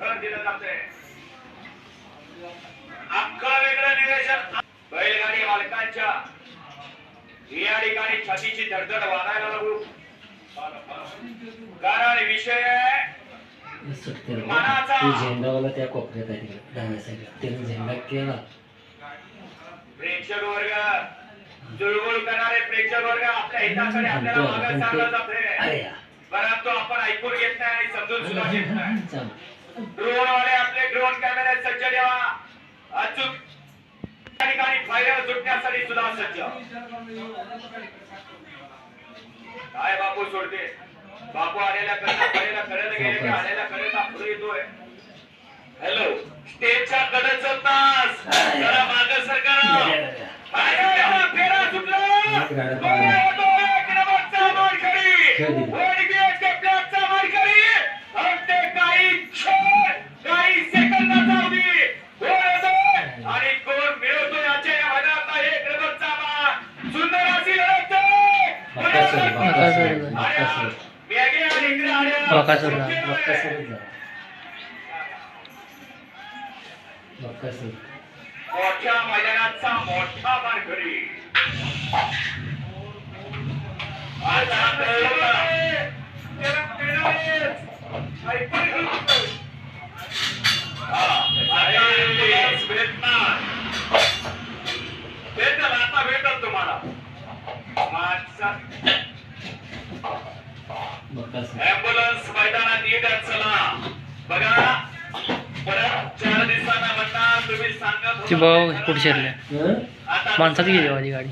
घर दिलं जातंय. अख्खं वेगळं निवेदन बैलगाडी मालकांच्या या ठिकाणी छातीची धडधड वाढायला लागू. कारण विषय झेंडावाला त्या कोपऱ्यात आहे तिकडे डाव्या त्याने झेंडा केला. प्रेक्षक वर्ग जुळवूळ करणारे प्रेक्षक वर्ग आपल्या हिताकडे आपल्याला जाते. परंतु आपण ऐकून घेत नाही आणि समजून सुद्धा घेत नाही. ड्रोन वाले आपले ड्रोन कॅमेरे सज्ज ठेवा. अचूक त्या ठिकाणी फायर सुटण्यासाठी सुद्धा सज्ज काय बापू सोडते? बापू आलेल्या कडेला कडेला कडेला गेले की कडेला पुढे येतोय. हॅलो स्टेजच्या कडेच तास जरा माग सरकार फेरा सुटला. खेळाडू. ऐकून घेतो. हा, आणि आता तुम्हाला माझा ऍम्ब्युलन्स मैदानात येत आहेत, चला. बघा परत चार दिवसांना म्हणणार तुम्ही सांगत होता ते कुठे? आता माणसात गेली माझी गाडी.